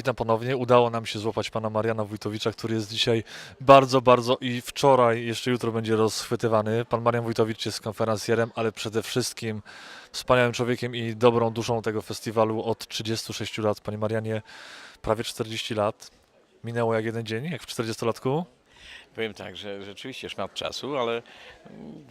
witam ponownie. Udało nam się złapać pana Mariana Wójtowicza, który jest dzisiaj bardzo, bardzo i wczoraj, jeszcze jutro będzie rozchwytywany. Pan Marian Wójtowicz jest konferencjerem, ale przede wszystkim wspaniałym człowiekiem i dobrą duszą tego festiwalu od 36 lat. Panie Marianie, prawie 40 lat. Minęło jak jeden dzień, jak w 40-latku. Powiem tak, że rzeczywiście szmat czasu, ale mm,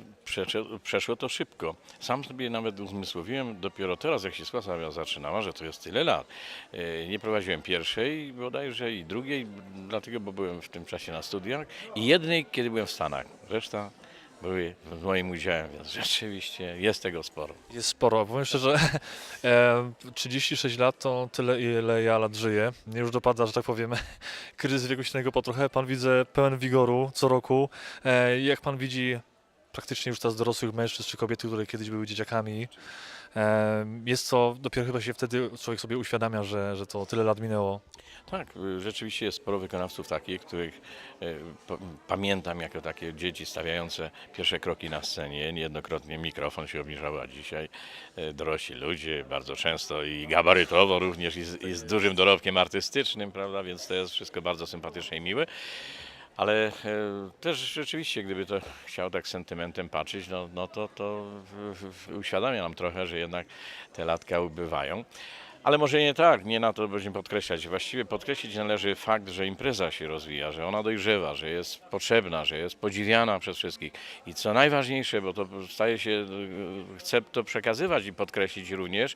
przeszło, to szybko. Sam sobie nawet uzmysłowiłem dopiero teraz, jak się sprawa zaczynała, że to jest tyle lat. E, Nie prowadziłem pierwszej bodajże i drugiej, dlatego, bo byłem w tym czasie na studiach i jednej, kiedy byłem w Stanach. Reszta były z moim udziałem, więc rzeczywiście jest tego sporo. Jest sporo. Powiem szczerze, e, 36 lat to tyle, ile ja lat żyję. Mnie już dopada, że tak powiem, kryzys wieku po trochę. Pan widzę pełen wigoru co roku. E, jak pan widzi praktycznie już teraz dorosłych mężczyzn czy kobiety, które kiedyś były dzieciakami, e, jest to, dopiero chyba się wtedy człowiek sobie uświadamia, że, że to tyle lat minęło. Tak, y, rzeczywiście jest sporo wykonawców takich, których y, pa- pamiętam jako takie dzieci stawiające pierwsze kroki na scenie. Niejednokrotnie mikrofon się obniżał, a dzisiaj y, dorośli ludzie bardzo często i gabarytowo również i z, i z dużym dorobkiem artystycznym, prawda, więc to jest wszystko bardzo sympatyczne i miłe. Ale e, też rzeczywiście, gdyby to chciał tak sentymentem patrzeć, no, no to, to uświadamia nam trochę, że jednak te latka ubywają. Ale może nie tak, nie na to będziemy podkreślać. Właściwie podkreślić należy fakt, że impreza się rozwija, że ona dojrzewa, że jest potrzebna, że jest podziwiana przez wszystkich. I co najważniejsze, bo to staje się, chcę to przekazywać i podkreślić również,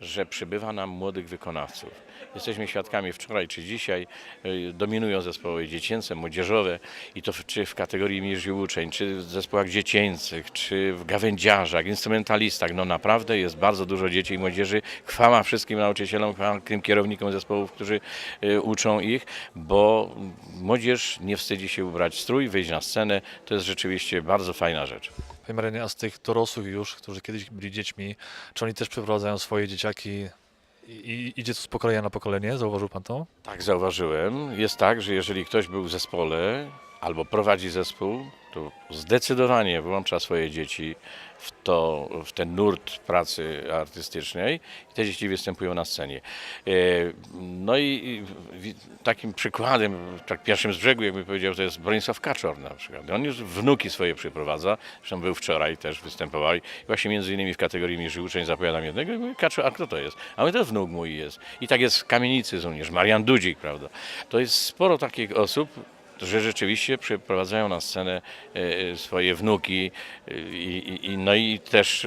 że przybywa nam młodych wykonawców. Jesteśmy świadkami wczoraj czy dzisiaj, y, dominują zespoły dziecięce, młodzieżowe i to czy w kategorii mniejszych uczeń, czy w zespołach dziecięcych, czy w gawędziarzach, instrumentalistach. No naprawdę jest bardzo dużo dzieci i młodzieży. Chwała wszystkim nauczycielom, chwała tym kierownikom zespołów, którzy y, uczą ich, bo młodzież nie wstydzi się ubrać strój, wyjść na scenę. To jest rzeczywiście bardzo fajna rzecz. Panie Marianie, a z tych dorosłych już, którzy kiedyś byli dziećmi, czy oni też przeprowadzają swoje dzieciaki i, i idzie to z pokolenia na pokolenie? Zauważył pan to? Tak, zauważyłem. Jest tak, że jeżeli ktoś był w zespole albo prowadzi zespół, zdecydowanie włącza swoje dzieci w, to, w ten nurt pracy artystycznej i te dzieci występują na scenie. E, No i takim przykładem, tak pierwszym z brzegu, jakby powiedział, to jest Bronisław Kaczor na przykład. On już wnuki swoje przyprowadza, zresztą był wczoraj, też występował i właśnie między innymi w kategorii mniejszych uczeń zapowiadam jednego i mówię, Kaczor, a kto to jest? A my to wnuk mój jest. I tak jest w Kamienicy również, Marian Dudzik, prawda? To jest sporo takich osób, że rzeczywiście przyprowadzają na scenę e, e, swoje wnuki e, i, i, no i też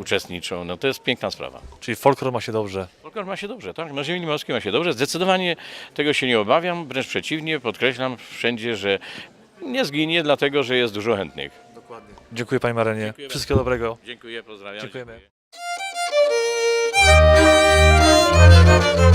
uczestniczą. No to jest piękna sprawa. Czyli folklor ma się dobrze. Folklor ma się dobrze, tak? Na ziemi morskiej ma się dobrze. Zdecydowanie tego się nie obawiam, wręcz przeciwnie, podkreślam wszędzie, że nie zginie, dlatego że jest dużo chętnych. Dziękuję panie Marianie. Dziękuję Wszystkiego dobrego. Dziękuję, pozdrawiam. Dziękujemy. Dziękuję.